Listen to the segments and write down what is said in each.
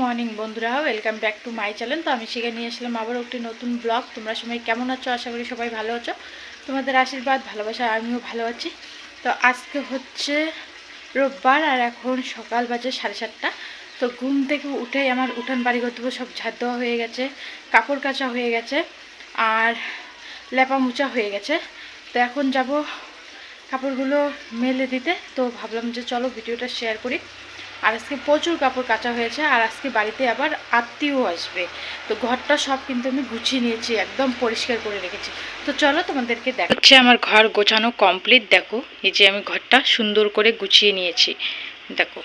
Morning বন্ধুরা, welcome back to my channel. তো আমি সেখানে নিয়ে আসলাম আবার একটি নতুন ব্লগ। তোমরা সবাই কেমন আছো? আশা করি সবাই ভালো আছো। তোমাদের আশীর্বাদ, ভালোবাসা, আমিও ভালো আছি। তো আজকে হচ্ছে রোববার আর এখন সকাল বাজে সাড়ে সাতটা। তো ঘুম থেকে উঠেই আমার উঠান বাড়ি করতে সব ঝাড় দেওয়া হয়ে গেছে, কাপড় কাচা হয়ে গেছে আর লেপা মুচা হয়ে গেছে। তো এখন যাব কাপড়গুলো মেলে দিতে। তো ভাবলাম যে চলো ভিডিওটা শেয়ার করি। আর আজকে প্রচুর কাপড় কাচা হয়েছে, আর আজকে বাড়িতে আবার আত্মীয় আসবে। তো ঘরটা সব কিন্তু আমি গুছিয়ে নিয়েছি, একদম পরিষ্কার করে রেখেছি। তো চলো তোমাদেরকে দেখো হচ্ছে আমার ঘর গোছানো কমপ্লিট দেখো, এই যে আমি ঘরটা সুন্দর করে গুছিয়ে নিয়েছি। দেখো,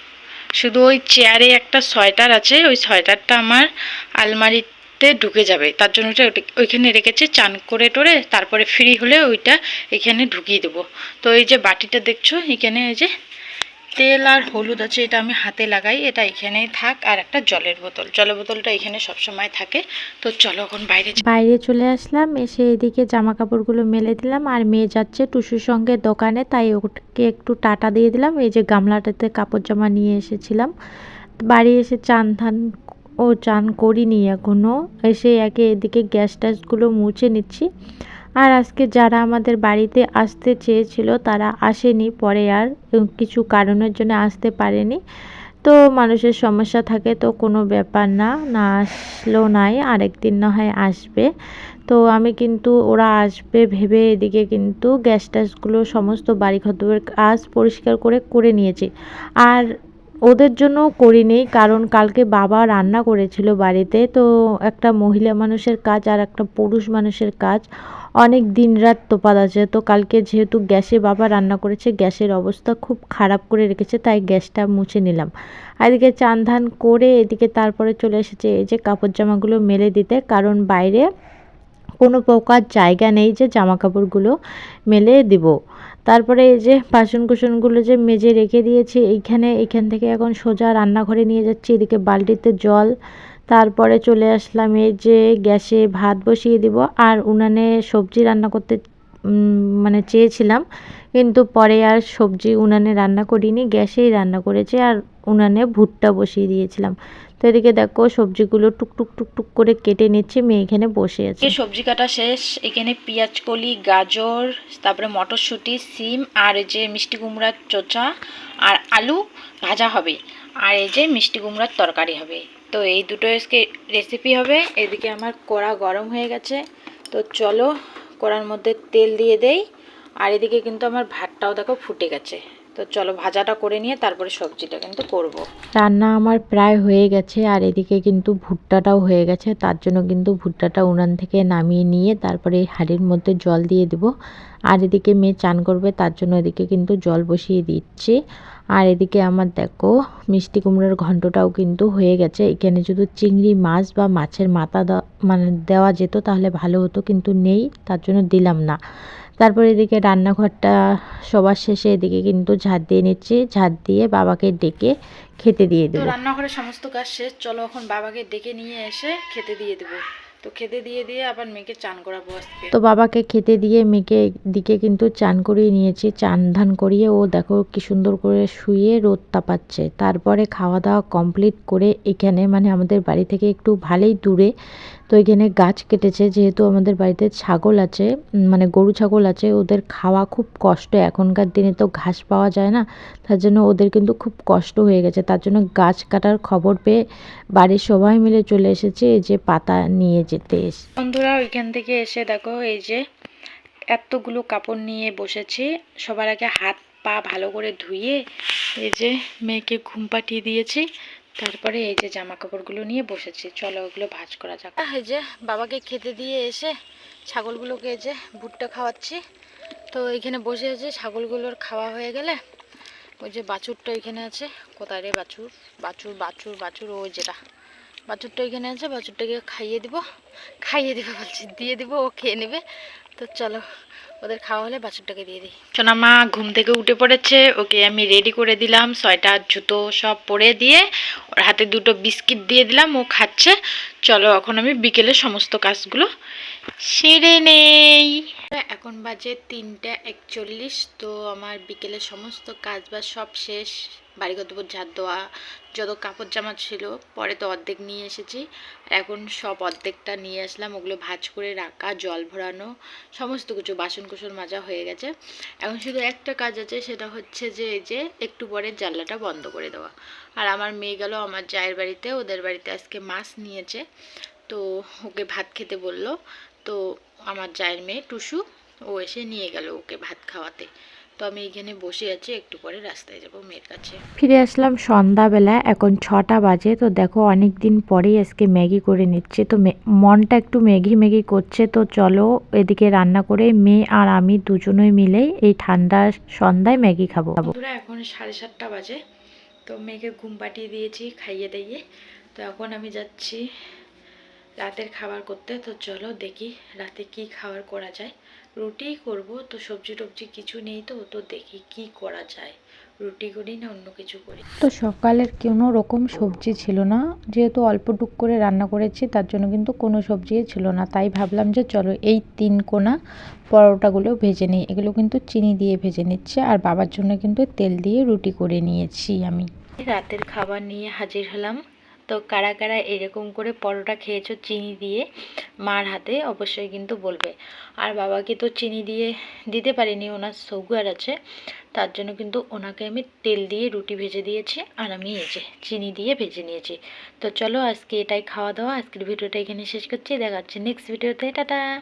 শুধু ওই চেয়ারে একটা সোয়েটার আছে, ওই সোয়েটারটা আমার আলমারিতে ঢুকে যাবে। তার জন্য ওটা- ওইখানে রেখেছি, চান করে টোরে, তারপরে ফ্রি হলে ওইটা এখানে ঢুকিয়ে দেবো। তো এই যে বাটিটা দেখছ, এখানে এই যে তেল আর হলুদ আছে, এটা আমি হাতে লাগাই, এটা এখানেই থাক, আর একটা জলের বোতল। জলের বোতলটা এখানে সবসময় থাকে। তো চলো এখন বাইরে বাইরে চলে আসলাম, এসে এদিকে জামা কাপড়গুলো মেলে দিলাম, আর মেয়ে যাচ্ছে টুসুর সঙ্গে দোকানে, তাই ওকে একটু টাটা দিয়ে দিলাম। এই যে গামলাটাতে কাপড় জামা নিয়ে এসেছিলাম। বাড়ি এসে চান ধান ও চান করিনি এখনও এসে একে এদিকে গ্যাস ট্যাসগুলো মুছে নিচ্ছি। আর আজকে যারা আমাদের বাড়িতে আসতে চেয়েছিল, তারা আসেনি। পরে আর কিছু কারণের জন্য আসতে পারেনি। তো মানুষের সমস্যা থাকে, তো কোনো ব্যাপার না। না আসলেও নাই, আরেকদিন না হয় আসবে। তো আমি কিন্তু, ওরা আসবে ভেবে এদিকে কিন্তু গ্যাস ট্যাসগুলো সমস্ত বাড়ি ঘরের কাজ পরিষ্কার করে করে নিয়েছি। আর ওদের জন্য করিনি, কারণ কালকে বাবা রান্না করেছিল বাড়িতে। তো একটা মহিলা মানুষের কাজ আর একটা পুরুষ মানুষের কাজ অনেক দিন রাত তোপাত আছে। তো কালকে যেহেতু গ্যাসে বাবা রান্না করেছে, গ্যাসের অবস্থা খুব খারাপ করে রেখেছে, তাই গ্যাসটা মুছে নিলাম। এদিকে চান ধান করে এদিকে তারপরে চলে এসেছে, এই যে কাপড় জামাগুলো মেলে দিতে, কারণ বাইরে কোনো প্রকার জায়গা নেই যে জামা কাপড়গুলো মেলে দিব। তারপরে এই যে বাসন কুসনগুলো যে মেজে রেখে দিয়েছি, এইখানে এখান থেকে এখন সোজা রান্নাঘরে নিয়ে যাচ্ছি, এদিকে বালতিতে জল। তারপরে চলে আসলাম এই যে গ্যাসে ভাত বসিয়ে দিব, আর উনানে সবজি রান্না করতে মানে চেয়েছিলাম, কিন্তু পরে আর সবজি উনানে রান্না করিনি, গ্যাসেই রান্না করেছি আর উনানে ভুট্টা বসিয়ে দিয়েছিলাম। তো এদিকে দেখো সবজিগুলো টুকটুক টুকটুক করে কেটে নিচ্ছে, মেয়ে এখানে বসে আছে। সবজি কাটা শেষ, এখানে পেঁয়াজ কলি, গাজর, তারপরে মটরশুঁটি, সিম, আর এই যে মিষ্টি কুমড়ার চোচা, আর আলু ভাজা হবে, আর এই যে মিষ্টি কুমড়ার তরকারি হবে। তো এই দুটো রেসিপি হবে। এদিকে আমার কড়া গরম হয়ে গেছে। তো চলো কড়ার মধ্যে তেল দিয়ে দেই। আর এদিকে কিন্তু আমার ভাতটাও দেখো ফুটে গেছে। তো চলো ভাজাটা করে নিয়ে তারপরে সবজিটা কিন্তু করব। রান্না আমার প্রায় হয়ে গেছে আর এদিকে কিন্তু ভুট্টাটাও হয়ে গেছে, তার জন্য কিন্তু ভুট্টাটা উনান থেকে নামিয়ে নিয়ে তারপরে হাঁড়ির মধ্যে জল দিয়ে দেব। আর এদিকে মেয়ে চান করবে, তার জন্য এদিকে কিন্তু জল বসিয়ে দিচ্ছি। আর এদিকে আমার দেখো, মিষ্টি কুমড়োর ঘন্টটাও কিন্তু হয়ে গেছে। এখানে যদি চিংড়ি মাছ বা মাছের মাথা মানে দেওয়া যেত তাহলে ভালো হতো, কিন্তু নেই, তার জন্য দিলাম না। তারপর এদিকে রান্নাঘরটা সবার শেষে এদিকে কিন্তু ঝাড় দিয়ে নিচ্ছি। ঝাড় দিয়ে বাবাকে ডেকে খেতে দিয়ে দেবো। রান্নাঘরের সমস্ত কাজ শেষ। চলো এখন বাবাকে ডেকে নিয়ে এসে খেতে দিয়ে দেবো। তো খেতে দিয়ে দিয়ে আবার মেয়েকে চান করাবো আজকে। তো বাবাকে খেতে দিয়ে মেয়েকে দিকে কিন্তু চান করিয়ে নিয়েছি। চান ধান করিয়ে ও দেখো কি সুন্দর করে শুয়ে রোদ তাপাচ্ছে। তারপরে খাওয়া দাওয়া কমপ্লিট করে এখানে মানে আমাদের বাড়ি থেকে একটু ভালোই দূরে তো এখানে গাছ কেটেছে, যেহেতু আমাদের বাড়িতে ছাগল আছে মানে গরু ছাগল আছে, ওদের খাওয়া খুব কষ্ট। এখনকার দিনে তো ঘাস পাওয়া যায় না, তার জন্য ওদের কিন্তু খুব কষ্ট হয়ে গেছে। তার জন্য গাছ কাটার খবর পেয়ে বাড়ির সবাই মিলে চলে এসেছে, এই যে পাতা নিয়ে যেতে বন্ধুরা, ওইখান থেকে এসে দেখো, এই যে এতগুলো কাপড় নিয়ে বসেছি। সবার আগে হাত পা ভালো করে ধুয়ে, এই যে মেয়েকে ঘুম পাঠিয়ে দিয়েছি। তারপরে এই যে জামা কাপড়গুলো নিয়ে বসেছি, চলো ওগুলো ভাঁজ করা যাক। এই যে, বাবাকে খেতে দিয়ে এসে ছাগলগুলোকে যে ভুট্টা খাওয়াচ্ছি। তো এখানে বসে আছে, ছাগলগুলোর খাওয়া হয়ে গেলে ওই যে বাছুরটা এখানে আছে। কোথায় রে বাছুর? বাছুর বাছুর বাছুর, ওই যেটা। বাছুরটা এখানে আছে, বাছুরটাকে খাইয়ে দিব। খাইয়ে দিব বলছি, দিয়ে দিব, ও খেয়ে নেবে। তো চলো ওদের খাওয়া হলে বাছুরটাকে দিয়ে দিই। সোনা মা ঘুম থেকে উঠে পড়েছে ওকে আমি রেডি করে দিলাম সোয়েটার জুতো সব পরে দিয়ে ওর হাতে দুটো বিস্কিট দিয়ে দিলাম ও খাচ্ছে। চলো এখন আমি বিকেলে সমস্ত কাজগুলো সেরে নেই। এখন বাজে তিনটা একচল্লিশ তো আমার বিকেলে সমস্ত কাজ বাজ সব শেষ। বাড়িগত ঝাড় দেওয়া যত কাপড় জামা ছিল পরে তো অর্ধেক নিয়ে এসেছি। আর এখন সব অর্ধেকটা নিয়ে আসলাম ওগুলো ভাজ করে রাখা জল ভরানো সমস্ত কিছু বাসন কুসন মাজা হয়ে গেছে। এখন শুধু একটা কাজ আছে, সেটা হচ্ছে যে, এই যে, একটু পরে জানলাটা বন্ধ করে দেওয়া। আর আমার মেয়ে গেল আমার জায়ের বাড়িতে, ওদের বাড়িতে আজকে মাছ নিয়েছে। তো ওকে ভাত খেতে বলল। তো আমার জায়ের মেয়ে টুসু, ও এসে নিয়ে গেল ওকে ভাত খাওয়াতে। তো আমি এখানে বসে আছি একটু পরে রাস্তায় যাব মেয়ের কাছে। ফিরে আসলাম সন্ধ্যাবেলা এখন ছটা বাজে। তো দেখো অনেক দিন পরেই আজকে ম্যাগি করে নিচ্ছে। তো মনটা একটু ম্যাগি ম্যাগি করছে। তো চলো এদিকে রান্না করে মেয়ে আর আমি দুজনেই মিলে এই ঠান্ডা সন্ধ্যায় ম্যাগি খাব। বন্ধুরা এখন সাড়ে সাতটা বাজে। তো মেয়েকে ঘুম পাঠিয়ে দিয়েছি খাইয়ে দাইয়ে। তো এখন আমি যাচ্ছি রাতের খাবার করতে। তো চলো দেখি রাতে কি খাবার করা যায়। রুটিই করব তো সবজি টবজি কিছু নেই তো তো দেখি কি করা যায়। রুটি করি না অন্য কিছু করি। তো সকালের কোনো রকম সবজি ছিল না যেহেতু অল্প টুক করে রান্না করেছি তার জন্য কিন্তু কোনো সবজিই ছিল না। তাই ভাবলাম যে চলো এই তিন কোনা পরোটাগুলো ভেজে নিই। এগুলো কিন্তু চিনি দিয়ে ভেজে নিচ্ছে আর বাবার জন্য কিন্তু তেল দিয়ে রুটি করে নিয়েছি আমি। রাতের খাবার নিয়ে হাজির হলাম। তো কারা কারা এরকম করে পরোটা খেয়েছো চিনি দিয়ে? মার হাতে অবশ্যই কিন্তু বলবে। আর বাবাকে তো চিনি দিয়ে দিতে পারিনি, ওনার সুগার আছে। তার জন্য কিন্তু ওনাকে আমি তেল দিয়ে রুটি ভেজে দিয়েছি, আর আমি এই যে চিনি দিয়ে ভেজে নিয়েছি। তো চলো আজকে এটাই খাওয়া দাওয়া, আজকের ভিডিওটা এখানে শেষ করছি, দেখা হচ্ছে নেক্সট ভিডিওতে টাটা!